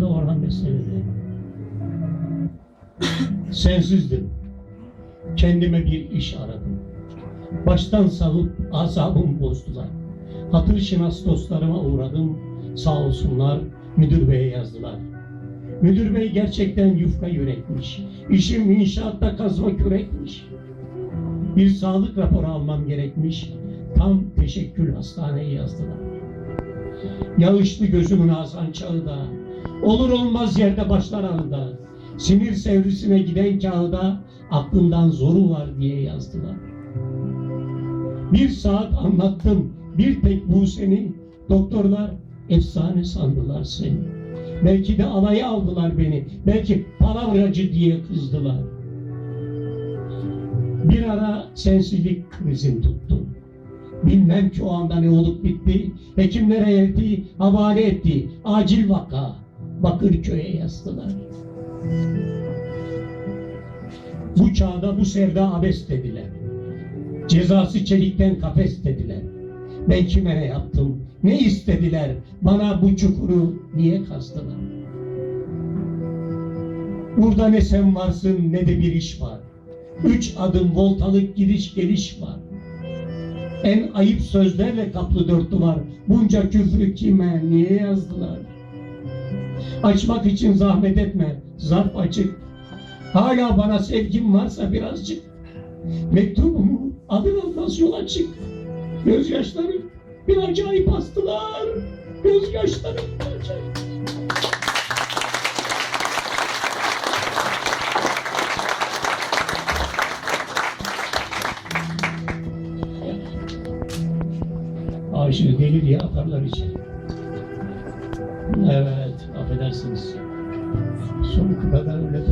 Da Orhan meselede. Sensizdim. Kendime bir iş aradım. Baştan salıp asabımı bozdular. Hatır şinas dostlarıma uğradım. Sağ olsunlar müdür beye yazdılar. Müdür bey gerçekten yufka yürekmiş. İşim inşaatta kazma kürekmiş. Bir sağlık raporu almam gerekmiş. Tam teşekkül hastaneye yazdılar. Yağışlı gözümün ağzan çağıda. Olur olmaz yerde başlar ağında. Sinir sevrisine giden kağıda aklından zoru var diye yazdılar. Bir saat anlattım bir tek bu seni. Doktorlar efsane sandılar seni. Belki de alaya aldılar beni. Belki palavracı diye kızdılar. Bir ara sensizlik krizim tuttu. Bilmem ki o anda ne olup bitti. Hekimlere elti, havale etti. Acil vaka. Bakırköy'e yazdılar. Bu çağda bu sevda abes dediler. Cezası çelikten kafes dediler. Ben kime ne yaptım? Ne istediler? Bana bu çukuru niye kazdılar? Burada ne sen varsın ne de bir iş var. Üç adım voltalık gidiş geliş var. En ayıp sözlerle kaplı dört duvar. Bunca küfrü kime, niye yazdılar? Açmak için zahmet etme, zarf açık. Hala bana sevgin varsa birazcık. Mektubumu alır almaz yola çık. Gözyaşları bir acayip astılar. Gözyaşları bir acayip. Aşığı deli diye atarlar içeri. Evet, ያደርስን እሱ እሱም በበረከቱ